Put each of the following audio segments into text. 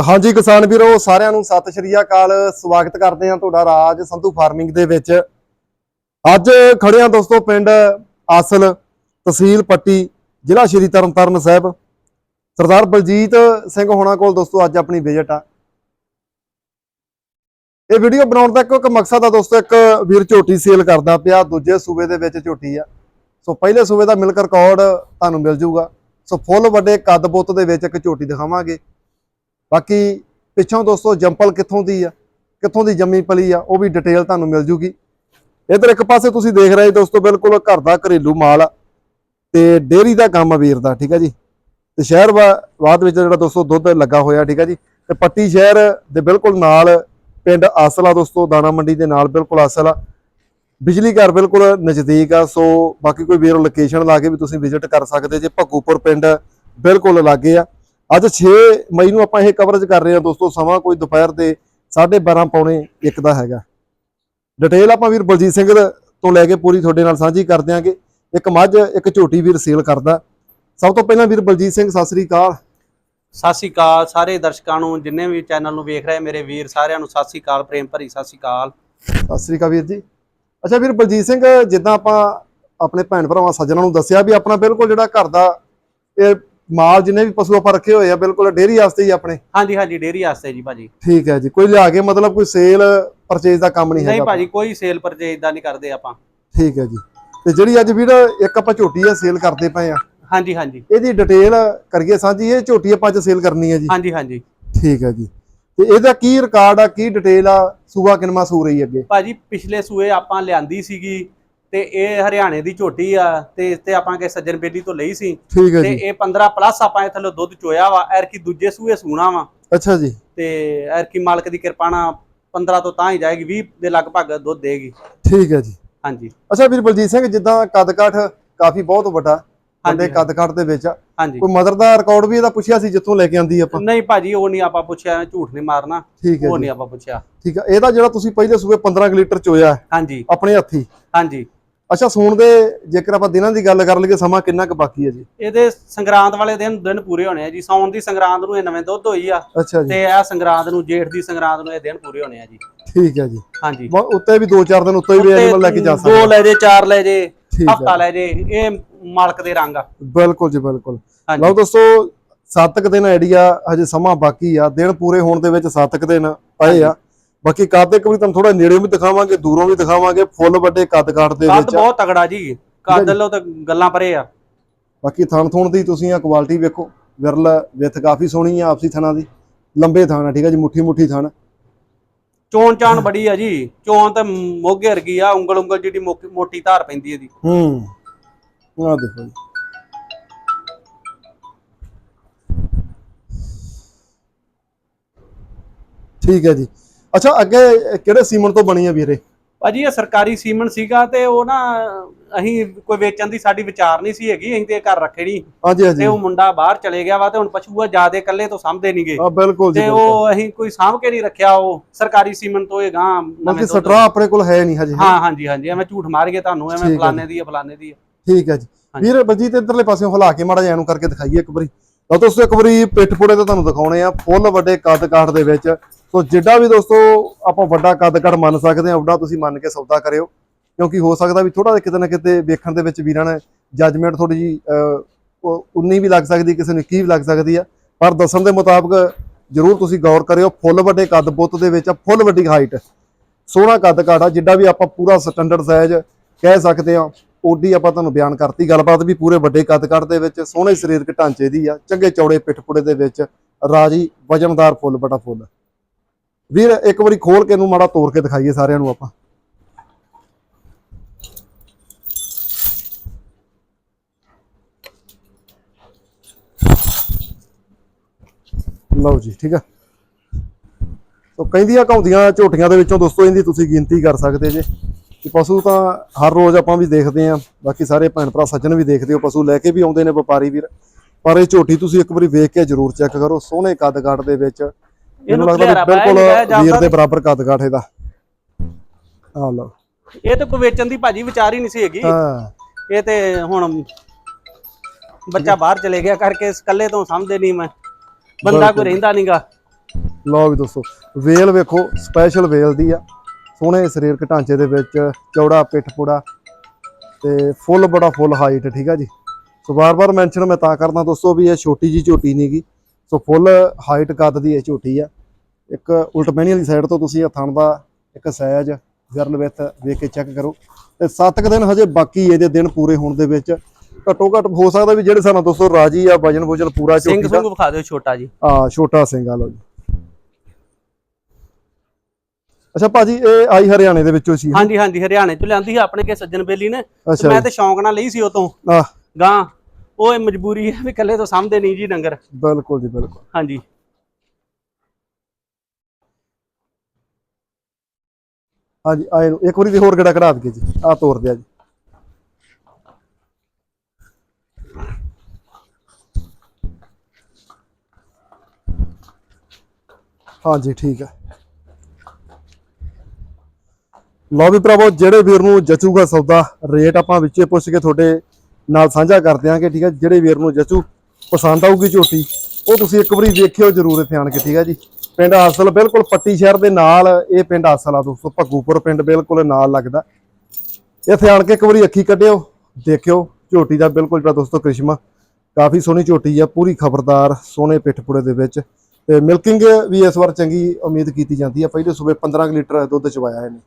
ਹਾਂਜੀ ਕਿਸਾਨ ਵੀਰੋ, ਸਾਰਿਆਂ ਨੂੰ ਸਤਿ ਸ਼੍ਰੀ ਅਕਾਲ। ਸਵਾਗਤ ਕਰਦੇ ਹਾਂ ਤੁਹਾਡਾ ਰਾਜ ਸੰਧੂ ਫਾਰਮਿੰਗ ਦੇ ਵਿੱਚ। ਅੱਜ ਖੜੇ ਹਾਂ ਦੋਸਤੋ ਪਿੰਡ ਆਸਲ ਤਹਿਸੀਲ ਪੱਟੀ, ਜ਼ਿਲ੍ਹਾ ਸ਼੍ਰੀ ਤਰਨਤਾਰਨ ਸਾਹਿਬ। ਸਰਦਾਰ ਬਲਜੀਤ ਸਿੰਘ ਹੋਣਾ ਕੋਲ ਦੋਸਤੋ ਅੱਜ ਆਪਣੀ ਵਿਜ਼ਿਟ ਆ। ਇਹ ਵੀਡੀਓ ਬਣਾਉਣ ਦਾ ਇੱਕੋ ਇੱਕ ਮਕਸਦ ਆ ਦੋਸਤੋ, ਇੱਕ ਵੀਰ ਝੋਟੀ ਸੇਲ ਕਰਦਾ ਪਿਆ, ਦੂਜੇ ਸੂਬੇ ਦੇ ਵਿੱਚ ਝੋਟੀ ਆ। ਸੋ ਪਹਿਲੇ ਸੂਬੇ ਦਾ ਮਿਲਕ ਰਿਕਾਰਡ ਤੁਹਾਨੂੰ ਮਿਲ ਜਾਊਗਾ। ਸੋ ਫੁੱਲ ਵੱਡੇ ਕੱਦ ਬੁੱਤ ਦੇ ਵਿੱਚ ਇੱਕ ਝੋਟੀ ਦਿਖਾਵਾਂਗੇ। ਬਾਕੀ ਪਿੱਛੋਂ ਦੋਸਤੋ ਜੰਪਲ ਕਿੱਥੋਂ ਦੀ ਆ, ਕਿੱਥੋਂ ਦੀ ਜੰਮੀ ਪਲੀ ਆ, ਉਹ ਵੀ ਡਿਟੇਲ ਤੁਹਾਨੂੰ ਮਿਲ ਜੂਗੀ। ਇਧਰ ਇੱਕ ਪਾਸੇ ਤੁਸੀਂ ਦੇਖ ਰਹੇ ਦੋਸਤੋ ਬਿਲਕੁਲ ਘਰ ਦਾ ਘਰੇਲੂ ਮਾਲ ਆ ਤੇ ਡੇਅਰੀ ਦਾ ਕੰਮ ਆ ਵੀਰ ਦਾ, ਠੀਕ ਆ ਜੀ। ਤੇ ਸ਼ਹਿਰ ਵਾ- ਬਾਅਦ ਵਿੱਚ ਜਿਹੜਾ ਦੋਸਤੋ ਦੁੱਧ ਲੱਗਾ ਹੋਇਆ, ਠੀਕ ਆ ਜੀ। ਤੇ ਪੱਟੀ ਸ਼ਹਿਰ ਦੇ ਬਿਲਕੁਲ ਨਾਲ ਪਿੰਡ ਆਸਲ ਆ ਦੋਸਤੋ, ਦਾਣਾ ਮੰਡੀ ਦੇ ਨਾਲ ਬਿਲਕੁਲ ਆਸਲ ਆ। ਬਿਜਲੀ ਘਰ ਬਿਲਕੁਲ ਨਜ਼ਦੀਕ ਆ, ਸੋ ਬਾਕੀ ਕੋਈ ਵੀਰ ਲੋਕੇਸ਼ਨ ਲਾ ਕੇ ਵੀ ਤੁਸੀਂ ਵਿਜ਼ਿਟ ਕਰ ਸਕਦੇ ਜੇ ਭੱਗੂਪੁਰ ਪਿੰਡ ਬਿਲਕੁਲ ਲਾਗੇ ਆ। ਅੱਜ 6 ਮਈ ਨੂੰ ਆਪਾਂ ਇਹ ਕਵਰੇਜ ਕਰ ਰਹੇ ਹਾਂ ਦੋਸਤੋ ਸਮਾਂ ਕੋਈ ਦੁਪਹਿਰ ਦੇ 12:30 ਪੌਣੇ 1 ਦਾ ਹੈਗਾ। ਡਿਟੇਲ ਆਪਾਂ ਵੀਰ ਬਲਜੀਤ ਸਿੰਘ ਤੋਂ ਲੈ ਕੇ ਪੂਰੀ ਤੁਹਾਡੇ ਨਾਲ ਸਾਂਝੀ ਕਰ ਦਿਆਂਗੇ। ਇੱਕ ਮੱਝ ਇੱਕ ਝੋਟੀ ਵੀਰ ਸੇਲ ਕਰਦਾ। ਸਭ ਤੋਂ ਪਹਿਲਾਂ ਵੀਰ ਬਲਜੀਤ ਸਿੰਘ ਸਤਿ ਸ੍ਰੀ ਅਕਾਲ। ਸਤਿ ਸ਼੍ਰੀ ਅਕਾਲ ਸਾਰੇ ਦਰਸ਼ਕਾਂ ਨੂੰ ਜਿੰਨੇ ਵੀ ਚੈਨਲ ਨੂੰ ਵੇਖ ਰਹੇ ਮੇਰੇ ਵੀਰ ਸਾਰਿਆਂ ਨੂੰ ਸਤਿ ਸ਼੍ਰੀ ਅਕਾਲ ਪ੍ਰੇਮ ਭਰੀ ਸਤਿ ਸ਼੍ਰੀ ਅਕਾਲ। ਸਤਿ ਸ੍ਰੀ ਅਕਾਲ ਵੀਰ ਜੀ। ਅੱਛਾ ਵੀਰ ਬਲਜੀਤ ਸਿੰਘ ਜਿੱਦਾਂ ਆਪਾਂ ਆਪਣੇ ਭੈਣ ਭਰਾਵਾਂ ਸੱਜਣਾਂ ਨੂੰ ਦੱਸਿਆ ਵੀ ਆਪਣਾ ਬਿਲਕੁਲ ਜਿਹੜਾ ਘਰ ਦਾ ਇਹ ਮਾਲ ਜਿੰਨੇ ਵੀ ਪਸ਼ੂ ਆਪਾਂ ਰੱਖੇ ਹੋਏ ਆ ਬਿਲਕੁਲ ਡੇਅਰੀ ਵਾਸਤੇ ਹੀ ਆਪਣੇ। ਹਾਂਜੀ ਹਾਂਜੀ ਡੇਰੀ ਵਾਸਤੇ ਜੀ ਭਾਜੀ। ਠੀਕ ਹੈ ਜੀ ਕੋਈ ਲਿਆ ਕੇ ਮਤਲਬ ਕੋਈ ਸੇਲ ਪਰਚੇਜ ਦਾ ਕੰਮ ਨਹੀਂ ਨਹੀਂ ਹੈਗਾ ਭਾਜੀ ਕੋਈ ਸੇਲ ਪਰਚੇਜ ਇਦਾਂ ਨਹੀਂ ਕਰਦੇ ਆਪਾਂ। ਠੀਕ ਹੈ ਜੀ ਤੇ ਜਿਹੜੀ ਅੱਜ ਵੀਰ ਇੱਕ ਆਪਾਂ ਝੋਟੀ ਆ ਸੇਲ ਕਰਦੇ ਪਏ ਆ। ਹਾਂਜੀ ਹਾਂਜੀ। ਇਹਦੀ ਡਿਟੇਲ ਕਰੀਏ ਸਾਂਝੀ ਇਹ ਝੋਟੀ ਆਪਾਂ ਅੱਜ ਸੇਲ ਕਰਨੀ ਹੈ ਜੀ। ਹਾਂਜੀ ਹਾਂਜੀ। ਠੀਕ ਹੈ ਜੀ ਤੇ ਇਹਦਾ ਕੀ ਰਿਕਾਰਡ ਆ ਕੀ ਡਿਟੇਲ ਆ ਸੂਆ ਕਿਨਮਾ ਸੂ ਰਹੀ ਅੱਗੇ? ਭਾਜੀ ਪਿਛਲੇ ਸੂਏ ਆਪਾਂ ਲਿਆਂਦੀ ਸੀਗੀ ਤੇ ਇਹ ਹਰਿਆਣੇ ਦੀ ਝੋਟੀ ਆ ਤੇ ਇਸ ਤੇ ਆਪਾਂ ਕੇ ਸੱਜਣ ਬੇਲੀ ਤੋਂ ਲਈ ਸੀ। ਠੀਕ ਹੈ ਤੇ ਜੀ। ਇਹ 15 ਪਲੱਸ ਆਪਾਂ ਇਹ ਥੱਲੇ ਦੁੱਧ ਚੋਇਆ ਵਾ ਐਰ ਕੀ ਦੂਜੇ ਸੂਏ ਸੂਣਾ ਵਾ। ਅੱਛਾ ਜੀ। ਤੇ ਐਰ ਕੀ ਮਾਲਕ ਦੀ ਕਿਰਪਾ ਨਾਲ 15 ਤੋਂ ਤਾਂ ਹੀ ਜਾਏਗੀ 20 ਦੇ ਲਗਭਗ ਦੁੱਧ ਦੇਗੀ। ਠੀਕ ਹੈ ਜੀ। ਹਾਂਜੀ। ਅੱਛਾ ਵੀਰ ਬਲਜੀਤ ਸਿੰਘ ਜਿੱਦਾਂ ਕੱਦ ਕਾਠ ਕਾਫੀ ਬਹੁਤ ਵੱਡਾ ਵੱਡੇ ਹਾਂਜੀ, ਕਾਠ ਦੇ ਵਿੱਚ ਆ। ਹਾਂਜੀ। ਕੋਈ ਮਦਰ ਦਾ ਰਿਕਾਰਡ ਵੀ ਇਹਦਾ ਪੁੱਛਿਆ ਸੀ ਜਿੱਥੋਂ ਲੈ ਕੇ ਆਂਦੀ ਆਪਾਂ? ਨਹੀਂ ਭਾਜੀ ਉਹ ਨਹੀਂ ਆਪਾਂ ਪੁੱਛਿਆ ਝੂਠ ਨਹੀਂ ਮਾਰਨਾ। ਠੀਕ ਹੈ ਉਹ ਜੀ। ਨਹੀਂ ਆਪਾਂ ਪੁੱਛਿਆ। ਠੀਕ ਹੈ ਇਹਦਾ ਜਿਹੜਾ ਤੁਸੀਂ ਪਹਿਲੇ ਸੂਬੇ 15 ਕੁ ਲੀਟਰ ਚੋਇਆ ਹੈ, ਹਾਂਜੀ। ਆਪਣੇ ਹੱਥੀ। ਹਾਂਜੀ। ਅੱਛਾ ਸੂਣ ਦੇ ਜੇਕਰ ਆਪਾਂ ਦਿਨਾਂ ਦੀ ਗੱਲ ਕਰ ਲਈਏ ਸਮਾਂ ਕਿੰਨਾ ਕੁ ਬਾਕੀ ਹੈ ਜੀ? ਇਹਦੇ ਸੰਗਰਾਂਦ ਵਾਲੇ ਦਿਨ ਦਿਨ ਪੂਰੇ ਹੋਣੇ ਆ ਜੀ। ਸੌਣ ਦੀ ਸੰਗਰਾਂਦ ਨੂੰ ਇਹ ਨਵੇਂ ਦੁੱਧ ਹੋਈ ਆ। ਅੱਛਾ ਜੀ। ਤੇ ਇਹ ਸੰਗਰਾਂਦ ਨੂੰ ਜੇਠ ਦੀ ਸੰਗਰਾਂਦ ਨੂੰ ਇਹ ਦਿਨ ਪੂਰੇ ਹੋਣੇ ਆ ਜੀ। ਠੀਕ ਹੈ ਜੀ। ਹਾਂਜੀ। ਉੱਤੇ ਵੀ 2-4 ਦਿਨ ਉੱਤੇ ਵੀ ਐਨੀਮਲ ਲੈ ਕੇ ਜਾ ਦੋ ਸਕਦੇ ਲੈ ਜੇ ਚਾਰ ਲੈ ਜੇ ਹਫਤਾ ਲੈ ਜੇ ਇਹ ਮਾਲਕ ਦੇ ਰੰਗ ਆ। ਬਿਲਕੁਲ ਜੀ ਬਿਲਕੁਲ। ਲਓ ਦੋਸਤੋ 7 ਕੁ ਦਿਨ ਆਈਡੀਆ ਹਜੇ ਸਮਾਂ ਬਾਕੀ ਆ। ਦਿਨ ਪੂਰੇ ਹੋਣ ਦੇ ਵਿੱਚ 7 ਕੁ ਦਿਨ ਪਏ ਆ। ਬਾਕੀ ਕੱਦ ਇੱਕ ਵਾਰੀ ਤੁਹਾਨੂੰ ਥੋੜਾ ਨੇੜੇ ਵੀ ਦਿਖਾਵਾਂਗੇ ਦੂਰੋਂ ਵੀ ਦਿਖਾਵਾਂਗੇ ਫੁੱਲ ਵੱਡੇ ਕੱਦ ਕਾਠ ਦੇ ਕੱਦ ਵਿੱਚ ਬਹੁਤ ਤਗੜਾ ਜੀ ਕੱਦ ਲੋ ਤਾਂ ਗੱਲਾਂ ਪਰੇ ਆ। ਬਾਕੀ ਥਣ ਥੁਣ ਦੀ ਤੁਸੀਂ ਆ ਕੁਆਲਿਟੀ ਵੇਖੋ ਵਿਰਲ ਵਿੱਥ ਕਾਫੀ ਸੋਹਣੀ ਆ ਆਪਸੀ ਥਣਾਂ ਦੀ ਲੰਬੇ ਥਣ ਆ ਠੀਕ ਹੈ ਜੀ ਮੁੱਠੀ ਮੁੱਠੀ ਥਣ। ਚੋਣ ਚਾਣ ਬੜੀ ਆ ਜੀ ਚੋਣ ਤਾਂ ਮੋਗੇ ਵਰਗੀ ਆ ਉਂਗਲ ਉਂਗਲ ਜਿਹੜੀ ਮੋਟੀ ਧਾਰ ਪੈਂਦੀ ਇਹਦੀ। ਹੂੰ ਆ ਦੇਖੋ ਜੀ। ਠੀਕ ਹੈ ਜੀ। ਅੱਛਾ ਅੱਗੇ ਕਿਹੜੇ ਸੀਮਨ ਤੋਂ ਬਣੀ ਆ ਵੀਰੇ? ਭਾਜੀ ਇਹ ਸਰਕਾਰੀ ਸੀਮਨ ਸੀਗਾ ਤੇ ਉਹ ਨਾ ਅਸੀਂ ਕੋਈ ਵੇਚਣ ਦੀ ਸਾਡੀ ਵਿਚਾਰ ਨਹੀਂ ਸੀ ਹੈਗੀ ਅਸੀਂ ਤੇ ਘਰ ਰੱਖੇ ਨਹੀਂ ਹਾਂਜੀ ਹਾਂਜੀ। ਤੇ ਉਹ ਮੁੰਡਾ ਬਾਹਰ ਚਲੇ ਗਿਆ ਵਾ ਤੇ ਹੁਣ ਪਸ਼ੂਆ ਜਿਆਦੇ ਇਕੱਲੇ ਤੋਂ ਸਾਂਭਦੇ ਨਹੀਂਗੇ ਆ ਬਿਲਕੁਲ ਜੀ ਤੇ। ਉਹ ਅਸੀਂ ਕੋਈ ਸਾਂਭ ਕੇ ਨਹੀਂ ਰੱਖਿਆ ਉਹ ਸਰਕਾਰੀ ਸੀਮਨ ਤੋਂ ਇਹ ਗਾਂ ਬਾਕੀ ਸਟਰਾ ਆਪਣੇ ਕੋਲ ਹੈ ਨਹੀਂ ਹਜੇ ਹਾਂ ਹਾਂਜੀ ਹਾਂਜੀ ਐਵੇਂ ਝੂਠ ਮਾਰ ਗਏ ਤੁਹਾਨੂੰ ਐਵੇਂ ਹੈ ਫਲਾਣੇ ਦੀ ਆ ਫਲਾਣੇ ਦੀ ਠੀਕ ਹੈ ਜੀ। ਵੀਰ ਬਲਜੀਤ ਇਧਰਲੇ ਪਾਸਿਓਂ ਹਿਲਾ ਕੇ ਮਾੜਾ ਜਿਹਾ ਕਰਕੇ ਦਿਖਾਈਏ ਇੱਕ ਵਾਰੀ। ਤਾਂ ਦੋਸਤੋ ਇੱਕ ਵਾਰੀ ਪਿੱਠ ਪੂੜੇ ਤੇ ਤੁਹਾਨੂੰ ਦਿਖਾਉਣੇ ਆ ਫੁੱਲ ਵੱਡੇ ਕੱਦ ਕਾਠ ਦੇ ਵਿੱਚ। ਸੋ ਜਿੱਡਾ ਵੀ ਦੋਸਤੋ ਆਪਾਂ ਵੱਡਾ ਕੱਦ ਕਾਠ ਮੰਨ ਸਕਦੇ ਆ ਉੱਡਾ ਤੁਸੀਂ ਮੰਨ ਕੇ ਸੌਦਾ ਕਰਿਓ। ਕਿਉਂਕਿ ਹੋ ਸਕਦਾ ਵੀ ਥੋੜਾ ਜਿਹਾ ਕਿਤੇ ਨਾ ਕਿਤੇ ਵੇਖਣ ਦੇ ਵਿੱਚ ਵੀਰਾਂ ਨੇ ਜੱਜਮੈਂਟ ਥੋੜੀ ਜੀ ਉਹ 19 ਵੀ ਲੱਗ ਸਕਦੀ, ਕਿਸੇ ਨੂੰ 21 ਵੀ ਲੱਗ ਸਕਦੀ ਆ। ਪਰ ਦੱਸਣ ਦੇ ਮੁਤਾਬਕ ਜਰੂਰ ਤੁਸੀਂ ਗੌਰ ਕਰਿਓ, ਫੁੱਲ ਵੱਡੇ ਕੱਦ ਬੁੱਤ ਦੇ ਵਿੱਚ ਆ, ਫੁੱਲ ਵੱਡੀ ਹਾਈਟ ਸੋਹਣਾ ਕੱਦ ਕਾਠ ਆ, ਜਿੱਡਾ ਵੀ ਆਪਾਂ ਪੂਰਾ ਸਟੈਂਡਰਡ ਸਾਈਜ਼ ਕਹਿ ਸਕਦੇ ਆ ਓਡੀ ਆਪਾਂ ਤੁਹਾਨੂੰ ਬਿਆਨ ਕਰਤੀ। ਗੱਲਬਾਤ ਵੀ ਪੂਰੇ ਵੱਡੇ ਕੱਦ ਕਾਠ ਦੇ ਵਿੱਚ, ਸੋਹਣੇ ਸਰੀਰਕ ਢਾਂਚੇ ਦੀ ਆ, ਚੰਗੇ ਚੌੜੇ ਪਿੱਠਪੁੜੇ ਦੇ ਵਿੱਚ। ਰਾਜੀ ਵਜਨਦਾਰ ਫੁੱਲ ਬੜਾ ਫੁੱਲ। ਵੀਰ, ਇੱਕ ਵਾਰੀ ਖੋਲ ਕੇ ਇਹਨੂੰ ਮਾੜਾ ਤੋੜ ਕੇ ਦਿਖਾਈਏ ਸਾਰਿਆਂ ਨੂੰ ਆਪਾਂ। ਲਓ ਜੀ, ਠੀਕ ਆ। ਸੋ ਕਹਿੰਦੀਆਂ ਘਾਉਂਦੀਆਂ ਝੋਟੀਆਂ ਦੇ ਵਿੱਚੋਂ ਦੋਸਤੋ, ਇਹਦੀ ਤੁਸੀਂ ਗਿਣਤੀ ਕਰ ਸਕਦੇ ਜੇ। ਕਿ ਪਸ਼ੂ ਤਾਂ ਹਰ ਰੋਜ਼ ਆਪਾਂ ਵੀ ਦੇਖਦੇ ਆਂ, ਬਾਕੀ ਸਾਰੇ ਭੈਣ ਭਰਾ ਸੱਜਣ ਵੀ ਦੇਖਦੇ ਹੋ, ਪਸ਼ੂ ਲੈ ਕੇ ਵੀ ਆਉਂਦੇ ਨੇ ਵਪਾਰੀ ਵੀਰ। ਪਰ ਇਹ ਝੋਟੀ ਤੁਸੀਂ ਇੱਕ ਵਾਰੀ ਵੇਖ ਕੇ ਜ਼ਰੂਰ ਚੈੱਕ ਕਰੋ, ਸੋਹਣੇ ਕੱਦ ਕਾਠ ਦੇ ਵਿੱਚ ਮੈਨੂੰ ਲੱਗਦਾ ਬਿਲਕੁਲ ਵੀਰ ਦੇ ਬਰਾਬਰ ਕੱਦ ਕਾਠ ਇਹਦਾ। ਆ ਲਓ। ਇਹ ਤਾਂ ਕੋਈ ਵੇਚਣ ਦੀ ਭਾਜੀ ਵਿਚਾਰ ਹੀ ਨਹੀਂ ਸੀ ਹੈਗੀ। ਹਾਂ। ਇਹ ਤੇ ਹੁਣ ਬੱਚਾ ਬਾਹਰ ਚਲੇ ਗਿਆ ਕਰਕੇ ਇਕੱਲੇ ਤੋਂ ਸਮਝਦੇ ਨਹੀਂ ਮੈਂ। ਬੰਦਾ ਕੋਈ ਰਹਿੰਦਾ ਨਹੀਂਗਾ ਲਓ ਵੀ ਦੋਸਤੋ ਵੇਲ ਵੇਖੋ ਸਪੈਸ਼ਲ ਵੇਲ ਦੀ ਆ। ਸੋਹਣੇ ਸਰੀਰਕ ਢਾਂਚੇ ਦੇ ਵਿੱਚ ਚੌੜਾ ਪਿੱਠ ਪੂੜਾ ਤੇ ਫੁੱਲ ਬੜਾ ਫੁੱਲ ਹਾਈਟ ਠੀਕ ਆ ਜੀ? ਸੋ ਬਾਰ-ਬਾਰ ਮੈਂਸ਼ਨ ਮੈਂ ਤਾਂ ਕਰਦਾ ਦੋਸਤੋ ਵੀ ਇਹ ਛੋਟੀ ਜੀ ਝੋਟੀ ਨਹੀਂਗੀ ਸੋ ਫੁੱਲ ਹਾਈਟ ਕੱਦ ਦੀ ਇਹ ਝੋਟੀ ਆ। ਇੱਕ ਉਲਟ ਪਹਿਣੀ ਵਾਲੀ ਸਾਈਡ ਤੋਂ ਤੁਸੀਂ ਇਹ ਥਣ ਦਾ ਇੱਕ ਸਾਈਜ਼ ਗਰਲ ਵਿਥ ਵੇਖ ਕੇ ਚੈੱਕ ਕਰੋ। ਤੇ 7 ਦਿਨ ਹਜੇ ਬਾਕੀ ਇਹਦੇ ਦਿਨ ਪੂਰੇ ਹੋਣ ਦੇ ਵਿੱਚ। ਘੱਟੋ ਘੱਟ ਹੋ ਸਕਦਾ ਵੀ ਜਿਹੜੇ ਸਾਨੂੰ ਦੋਸਤੋ ਰਾਜੀ ਆ ਵਜਨ ਵਜਨ ਪੂਰਾ ਸਿੰਘ ਝੋਟੀ ਦਾ। ਸੁੰਗ ਵਿਖਾ ਦਿਓ ਛੋਟਾ ਜੀ। ਆ ਛੋਟਾ ਸਿੰਘ ਆ ਲਓ ਜੀ। ਅੱਛਾ ਭਾਜੀ ਇਹ ਆਈ ਹਰਿਆਣੇ ਦੇ ਵਿੱਚੋਂ ਸੀ ਹਾਂਜੀ ਹਾਂਜੀ ਹਰਿਆਣੇ ਚ ਲਿਆਂਦੀ ਸੀ ਆਪਣੇ ਕੇ ਸੱਜਣ ਬੇਲੀ ਨੇ। ਤੇ ਮੈਂ। ਤੇ ਸ਼ੌਂਕ ਨਾਲ ਲਈ ਸੀ ਉਹ ਤੋਂ ਗਾਂ। ਉਹ ਇਹ ਮਜਬੂਰੀ ਹੈ ਵੀ ਇਕੱਲੇ ਤੋਂ ਸਾਂਭਦੇ ਨਹੀਂ ਜੀ ਡੰਗਰ। ਬਿਲਕੁਲ ਜੀ ਬਿਲਕੁਲ। ਹਾਂਜੀ। ਹਾਂਜੀ ਆਏ ਨੂੰ। ਇੱਕ ਵਾਰੀ ਤੇ ਹੋਰ ਗੜਾ ਕਢਾ ਦਈਏ ਜੀ। ਆ ਤੋਰ ਦਿਆ ਜੀ। ਹਾਂਜੀ ਠੀਕ ਹੈ ਲਓ ਵੀ ਭਰਾਵੋ ਜਿਹੜੇ ਵੀਰ ਨੂੰ ਜਚੂਗਾ ਸੌਦਾ ਰੇਟ ਆਪਾਂ ਵਿੱਚੇ ਪੁੱਛ ਕੇ ਤੁਹਾਡੇ ਨਾਲ ਸਾਂਝਾ ਕਰ ਦਿਆਂਗੇ ਠੀਕ ਹੈ ਜਿਹੜੇ ਵੀਰ ਨੂੰ ਜਚੂ ਪਸੰਦ ਆਊਗੀ ਝੋਟੀ, ਉਹ ਤੁਸੀਂ ਇੱਕ ਵਾਰੀ ਵੇਖਿਓ ਜ਼ਰੂਰ ਇੱਥੇ ਆਣ ਕੇ, ਠੀਕ ਹੈ ਜੀ। ਪਿੰਡ ਹਾਸਲ ਬਿਲਕੁਲ ਪੱਟੀ ਸ਼ਹਿਰ ਦੇ ਨਾਲ, ਇਹ ਪਿੰਡ ਹਾਸਲ ਆ ਦੋਸਤੋ, ਭੱਗੂਪੁਰ ਪਿੰਡ ਬਿਲਕੁਲ ਨਾਲ ਲੱਗਦਾ। ਇੱਥੇ ਆਣ ਕੇ ਇੱਕ ਵਾਰੀ ਅੱਖੀ ਕੱਢਿਓ, ਦੇਖਿਓ ਝੋਟੀ ਦਾ ਬਿਲਕੁਲ ਜਿਹੜਾ ਦੋਸਤੋ ਕ੍ਰਿਸ਼ਮਾ, ਕਾਫੀ ਸੋਹਣੀ ਝੋਟੀ ਆ, ਪੂਰੀ ਖਬਰਦਾਰ, ਸੋਹਣੇ ਪਿੱਠਪੁੜੇ ਦੇ ਵਿੱਚ। ਤੇ ਮਿਲਕਿੰਗ ਵੀ ਇਸ ਵਾਰ ਚੰਗੀ ਉਮੀਦ ਕੀਤੀ ਜਾਂਦੀ ਆ, ਪਹਿਲੇ ਸੂਬੇ 15 ਕੁ ਲੀਟਰ ਦੁੱਧ ਚਵਾਇਆ ਇਹਨੇ।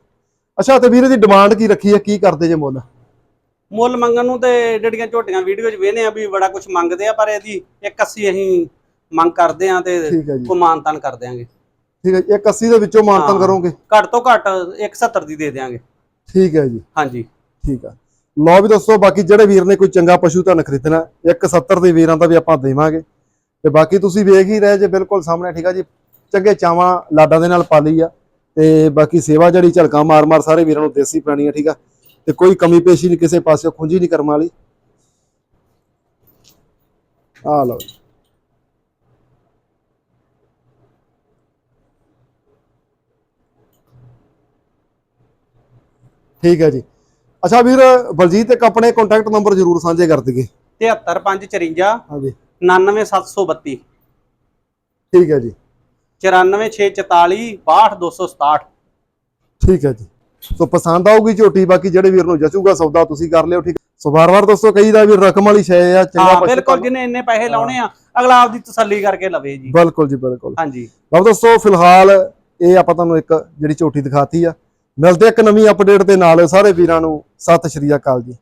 ਅੱਛਾ, ਤੇ ਵੀਰੇ ਦੀ ਡਿਮਾਂਡ ਕੀ ਰੱਖੀ ਹੈ, ਕੀ ਕਰਦੇ ਜੇ ਮੁੱਲ? ਮੁੱਲ ਮੰਗਣ ਨੂੰ ਤੇ ਜਿਹੜੀਆਂ ਝੋਟੀਆਂ ਵੀਡੀਓ 'ਚ ਵੇਨੇ ਆ ਵੀ ਬੜਾ ਕੁਝ ਮੰਗਦੇ ਆ ਪਰ ਇਹਦੀ 180 ਅਸੀਂ ਮੰਗ ਕਰਦੇ ਆ ਤੇ ਠੀਕ ਹੈ ਜੀ। ਕਰ ਦਿਆਂਗੇ। ਠੀਕ ਹੈ ਜੀ, ਇੱਕ 80 ਦੇ ਵਿੱਚੋਂ ਮਾਨਤਨ ਹਾਂ। ਕਰੋਗੇ? ਘੱਟ ਤੋਂ ਘੱਟ 170 ਦੀ ਦੇ ਦਿਆਂਗੇ। ਠੀਕ ਹੈ ਜੀ। ਹਾਂਜੀ। ਠੀਕ ਆ। ਲਓ ਵੀ ਦੋਸਤੋ ਬਾਕੀ ਜਿਹੜੇ ਵੀਰ ਨੇ ਕੋਈ ਚੰਗਾ ਪਸ਼ੂ ਤੁਹਾਨੂੰ ਖਰੀਦਣਾ 170 ਦੇ ਵੀਰਾਂ ਦਾ ਵੀ ਆਪਾਂ ਦੇਵਾਂਗੇ। ਤੇ ਬਾਕੀ ਤੁਸੀਂ ਵੇਖ ਹੀ ਰਹੇ ਜੇ ਬਿਲਕੁਲ ਸਾਹਮਣੇ ਠੀਕ ਆ ਜੀ। ਚੰਗੇ ਚਾਵਾਂ ਲਾਡਾਂ ਦੇ ਨਾਲ ਪਾਲੀ ਆ। ਤੇ ਬਾਕੀ ਸੇਵਾ ਜਿਹੜੀ ਝਲਕਾਂ ਮਾਰ-ਮਾਰ ਸਾਰੇ ਵੀਰਾਂ ਨੂੰ ਦੇਸੀ ਪੈਣੀ ਆ ਠੀਕ ਆ। ਤੇ ਕੋਈ ਕਮੀ ਪੇਸ਼ੀ ਨਹੀਂ ਕਿਸੇ ਪਾਸਿਓਂ ਖੁੰਝੀ ਨਹੀਂ ਕਰਮ ਵਾਲੀ। ਆ ਲਓ। ਠੀਕ ਹੈ ਜੀ। ਅੱਛਾ ਵੀਰ ਬਲਜੀਤ ਇੱਕ ਆਪਣੇ ਕੰਟੈਕਟ ਨੰਬਰ ਜ਼ਰੂਰ ਸਾਂਝੇ ਕਰ ਦਈਏ। 73554 ਹਾਂਜੀ। 99732 ਠੀਕ ਹੈ ਜੀ। 94644 62267 ਠੀਕ ਹੈ ਜੀ। ਸੋ ਪਸੰਦ ਆਊਗੀ ਝੋਟੀ ਬਾਕੀ ਜਿਹੜੇ ਵੀਰ ਨੂੰ ਜਚੂਗਾ ਸੌਦਾ ਤੁਸੀਂ ਕਰ ਲਿਓ ਠੀਕ? ਸੋ ਵਾਰ-ਵਾਰ ਦੋਸਤੋ ਕਹੀਦਾ ਵੀ ਰਕਮ ਵਾਲੀ ਸ਼ੈ ਆ ਚੰਗਾ ਹਾਂ ਬਿਲਕੁਲ। ਜਿਹਨੇ ਇੰਨੇ ਪੈਸੇ ਲਾਉਣੇ ਆ ਅਗਲਾ ਆਪਦੀ ਤਸੱਲੀ ਕਰਕੇ ਲਵੇ ਜੀ। ਬਿਲਕੁਲ ਜੀ ਬਿਲਕੁਲ। ਹਾਂਜੀ। ਲਓ ਦੋਸਤੋ ਫਿਲਹਾਲ ਇਹ ਆਪਾਂ ਤੁਹਾਨੂੰ ਇੱਕ ਜਿਹੜੀ ਝੋਟੀ ਦਿਖਾਤੀ ਆ। ਮਿਲਦੇ ਇੱਕ ਨਵੀਂ ਅਪਡੇਟ ਦੇ ਨਾਲ। ਸਾਰੇ ਵੀਰਾਂ ਨੂੰ ਸਤਿ ਸ਼੍ਰੀ ਅਕਾਲ ਜੀ।